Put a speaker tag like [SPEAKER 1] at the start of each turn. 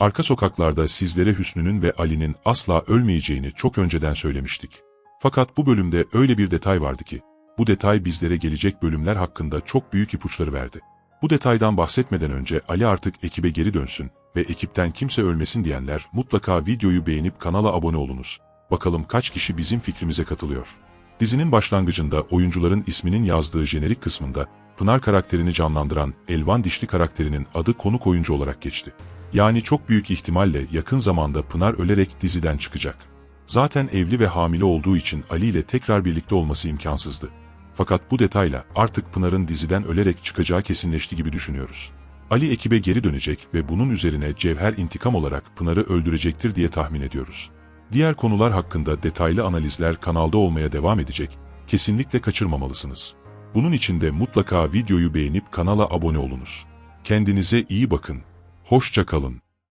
[SPEAKER 1] Arka sokaklarda sizlere Hüsnü'nün ve Ali'nin asla ölmeyeceğini çok önceden söylemiştik. Fakat bu bölümde öyle bir detay vardı ki, bu detay bizlere gelecek bölümler hakkında çok büyük ipuçları verdi. Bu detaydan bahsetmeden önce Ali artık ekibe geri dönsün ve ekipten kimse ölmesin diyenler mutlaka videoyu beğenip kanala abone olunuz. Bakalım kaç kişi bizim fikrimize katılıyor. Dizinin başlangıcında oyuncuların isminin yazdığı jenerik kısmında Pınar karakterini canlandıran Elvan Dişli karakterinin adı konuk oyuncu olarak geçti. Yani çok büyük ihtimalle yakın zamanda Pınar ölerek diziden çıkacak. Zaten evli ve hamile olduğu için Ali ile tekrar birlikte olması imkansızdı. Fakat bu detayla artık Pınar'ın diziden ölerek çıkacağı kesinleşti gibi düşünüyoruz. Ali ekibe geri dönecek ve bunun üzerine Cevher intikam olarak Pınar'ı öldürecektir diye tahmin ediyoruz. Diğer konular hakkında detaylı analizler kanalda olmaya devam edecek, kesinlikle kaçırmamalısınız. Bunun için de mutlaka videoyu beğenip kanala abone olunuz. Kendinize iyi bakın. Hoşça kalın.